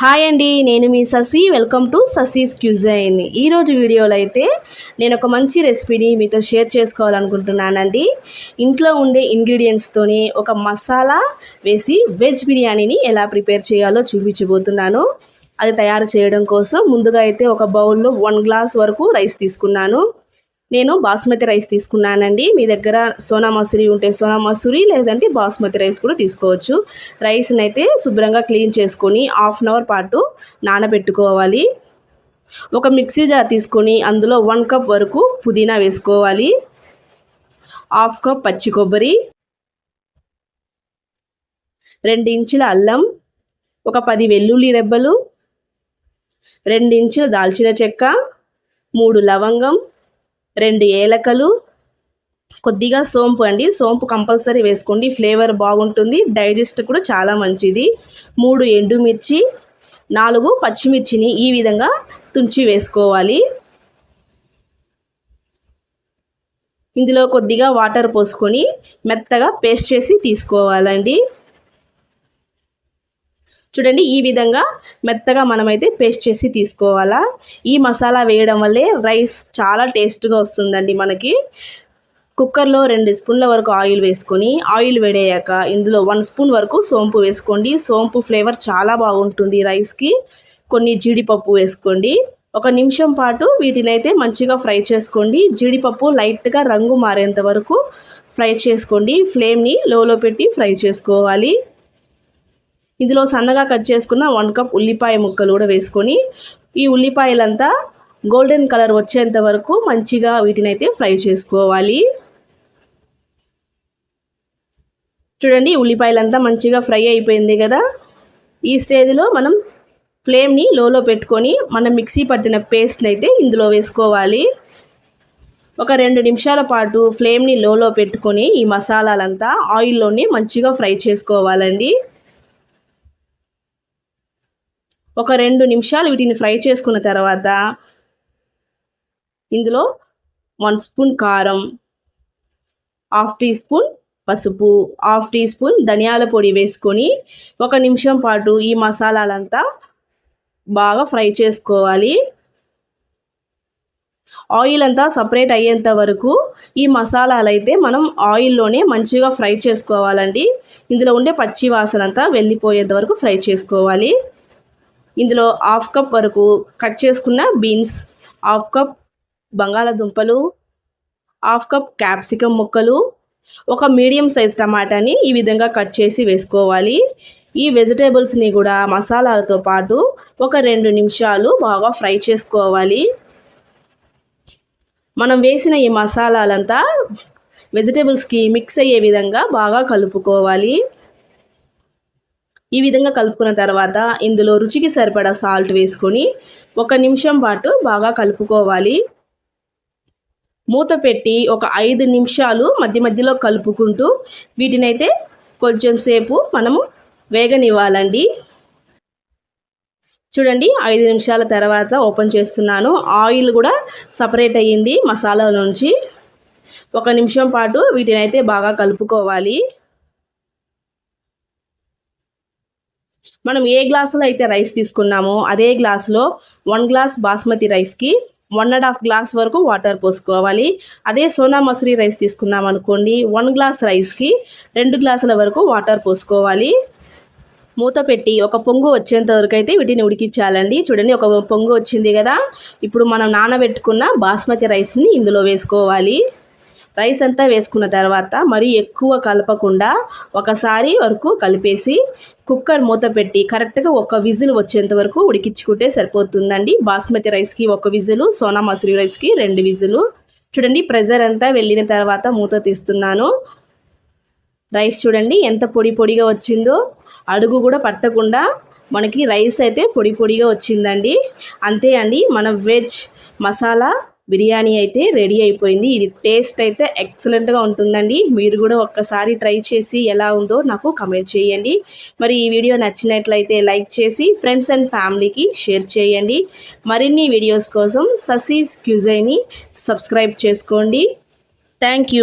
Hi అండి నేను మీ Sasi. Welcome to Sasi's cuisine ఈరోజు వీడియోలో అయితే నేను ఒక మంచి రెసిపీని మీతో షేర్ చేసుకోవాలనుకుంటున్నానండి. ఇంట్లో ఉండే ఇంగ్రీడియంట్స్తోనే ఒక మసాలా వేసి వెజ్ బిర్యానీని ఎలా ప్రిపేర్ చేయాలో చూపించబోతున్నాను. అది తయారు చేయడం కోసం ముందుగా అయితే ఒక బౌల్లో వన్ గ్లాస్ వరకు రైస్ తీసుకున్నాను. నేను బాస్మతి రైస్ తీసుకున్నానండి. మీ దగ్గర సోనా మసూరి ఉంటే సోనా మసూరి లేదంటే బాస్మతి రైస్ కూడా తీసుకోవచ్చు. రైస్ని అయితే శుభ్రంగా క్లీన్ చేసుకొని హాఫ్ అన్ అవర్ పాటు నానబెట్టుకోవాలి. ఒక మిక్సీ జార్ తీసుకొని అందులో వన్ కప్ వరకు పుదీనా వేసుకోవాలి. హాఫ్ కప్ పచ్చి కొబ్బరి రెండు ఇంచుల అల్లం ఒక పది వెల్లుల్లి రెబ్బలు రెండు ఇంచుల దాల్చిన చెక్క మూడు లవంగం రెండు ఏలకలు కొద్దిగా సోంపు అండి. సోంపు కంపల్సరీ వేసుకోండి. ఫ్లేవర్ బాగుంటుంది. డైజెస్ట్ కూడా చాలా మంచిది. మూడు ఎండుమిర్చి నాలుగు పచ్చిమిర్చిని ఈ విధంగా తుంచి వేసుకోవాలి. ఇందులో కొద్దిగా వాటర్ పోసుకొని మెత్తగా పేస్ట్ చేసి తీసుకోవాలండి. చూడండి ఈ విధంగా మెత్తగా మనమైతే పేస్ట్ చేసి తీసుకోవాలా. ఈ మసాలా వేయడం వల్లే రైస్ చాలా టేస్ట్గా వస్తుందండి మనకి. కుక్కర్లో రెండు స్పూన్ల వరకు ఆయిల్ వేసుకొని ఆయిల్ వేడయ్యాక ఇందులో వన్ స్పూన్ వరకు సోంపు వేసుకోండి. సోంపు ఫ్లేవర్ చాలా బాగుంటుంది రైస్కి. కొన్ని జీడిపప్పు వేసుకోండి. ఒక నిమిషం పాటు వీటిని అయితే మంచిగా ఫ్రై చేసుకోండి. జీడిపప్పు లైట్గా రంగు మారేంత వరకు ఫ్రై చేసుకోండి. ఫ్లేమ్ని లోలో పెట్టి ఫ్రై చేసుకోవాలి. ఇందులో సన్నగా కట్ చేసుకున్న వన్ కప్ ఉల్లిపాయ ముక్కలు కూడా వేసుకొని ఈ ఉల్లిపాయలంతా గోల్డెన్ కలర్ వచ్చేంత వరకు మంచిగా వీటిని అయితే ఫ్రై చేసుకోవాలి. చూడండి ఉల్లిపాయలంతా మంచిగా ఫ్రై అయిపోయింది కదా. ఈ స్టేజ్లో మనం ఫ్లేమ్ని లోలో పెట్టుకొని మనం మిక్సీ పట్టిన పేస్ట్ని అయితే ఇందులో వేసుకోవాలి. ఒక రెండు నిమిషాల పాటు ఫ్లేమ్ని లోలో పెట్టుకొని ఈ మసాలాలంతా ఆయిల్లోనే మంచిగా ఫ్రై చేసుకోవాలండి. ఒక రెండు నిమిషాలు వీటిని ఫ్రై చేసుకున్న తర్వాత ఇందులో వన్ స్పూన్ కారం హాఫ్ టీ స్పూన్ పసుపు హాఫ్ టీ స్పూన్ ధనియాల పొడి వేసుకొని ఒక నిమిషం పాటు ఈ మసాలాలంతా బాగా ఫ్రై చేసుకోవాలి. ఆయిల్ అంతా సపరేట్ అయ్యేంత వరకు ఈ మసాలాలు అయితే మనం ఆయిల్లోనే మంచిగా ఫ్రై చేసుకోవాలండి. ఇందులో ఉండే పచ్చి వాసన అంతా వెళ్ళిపోయేంత వరకు ఫ్రై చేసుకోవాలి. ఇందులో హాఫ్ కప్ వరకు కట్ చేసుకున్న బీన్స్ హాఫ్ కప్ బంగాళదుంపలు హాఫ్ కప్ క్యాప్సికమ్ ముక్కలు ఒక మీడియం సైజ్ టమాటాని ఈ విధంగా కట్ చేసి వేసుకోవాలి. ఈ వెజిటేబుల్స్ని కూడా మసాలాలతో పాటు ఒక రెండు నిమిషాలు బాగా ఫ్రై చేసుకోవాలి. మనం వేసిన ఈ మసాలాలంతా వెజిటేబుల్స్కి మిక్స్ అయ్యే విధంగా బాగా కలుపుకోవాలి. ఈ విధంగా కలుపుకున్న తర్వాత ఇందులో రుచికి సరిపడా సాల్ట్ వేసుకొని ఒక నిమిషం పాటు బాగా కలుపుకోవాలి. మూత పెట్టి ఒక ఐదు నిమిషాలు మధ్య మధ్యలో కలుపుకుంటూ వీటినైతే కొంచెం సేపు మనము వేగనివ్వాలండి. చూడండి ఐదు నిమిషాల తర్వాత ఓపెన్ చేస్తున్నాను. ఆయిల్ కూడా సపరేట్ అయ్యింది మసాలా నుంచి ఒక నిమిషం పాటు వీటినైతే బాగా కలుపుకోవాలి. మనం ఏ గ్లాసులో అయితే రైస్ తీసుకున్నామో అదే గ్లాసులో వన్ గ్లాస్ బాస్మతి రైస్కి వన్ అండ్ హాఫ్ గ్లాస్ వరకు వాటర్ పోసుకోవాలి. అదే సోనా మసూరి రైస్ తీసుకున్నాం అనుకోండి వన్ గ్లాస్ రైస్కి రెండు గ్లాసుల వరకు వాటర్ పోసుకోవాలి. మూత పెట్టి ఒక పొంగు వచ్చేంత వరకు అయితే వీటిని ఉడికించాలండి. చూడండి ఒక పొంగు వచ్చింది కదా. ఇప్పుడు మనం నానబెట్టుకున్న బాస్మతి రైస్ని ఇందులో వేసుకోవాలి. రైస్ అంతా వేసుకున్న తర్వాత మరీ ఎక్కువ కలపకుండా ఒకసారి వరకు కలిపేసి కుక్కర్ మూత పెట్టి కరెక్ట్గా ఒక విజిల్ వచ్చేంత వరకు ఉడికించుకుంటే సరిపోతుందండి. బాస్మతి రైస్కి ఒక విజిలు సోనా మసూరి రైస్కి రెండు విజులు. చూడండి ప్రెజర్ అంతా వెళ్ళిన తర్వాత మూత తీస్తున్నాను. రైస్ చూడండి ఎంత పొడి పొడిగా వచ్చిందో. అడుగు కూడా పట్టకుండా మనకి రైస్ అయితే పొడి పొడిగా వచ్చిందండి. అంతే అండి మన వెజ్ మసాలా బిర్యానీ అయితే రెడీ అయిపోయింది. ఇది టేస్ట్ అయితే ఎక్సలెంట్గా ఉంటుందండి. మీరు కూడా ఒక్కసారి ట్రై చేసి ఎలా ఉందో నాకు కమెంట్ చేయండి. మరి ఈ వీడియో నచ్చినట్లయితే లైక్ చేసి ఫ్రెండ్స్ అండ్ ఫ్యామిలీకి షేర్ చేయండి. మరిన్ని వీడియోస్ కోసం ససీస్ క్యూజైని సబ్స్క్రైబ్ చేసుకోండి. థ్యాంక్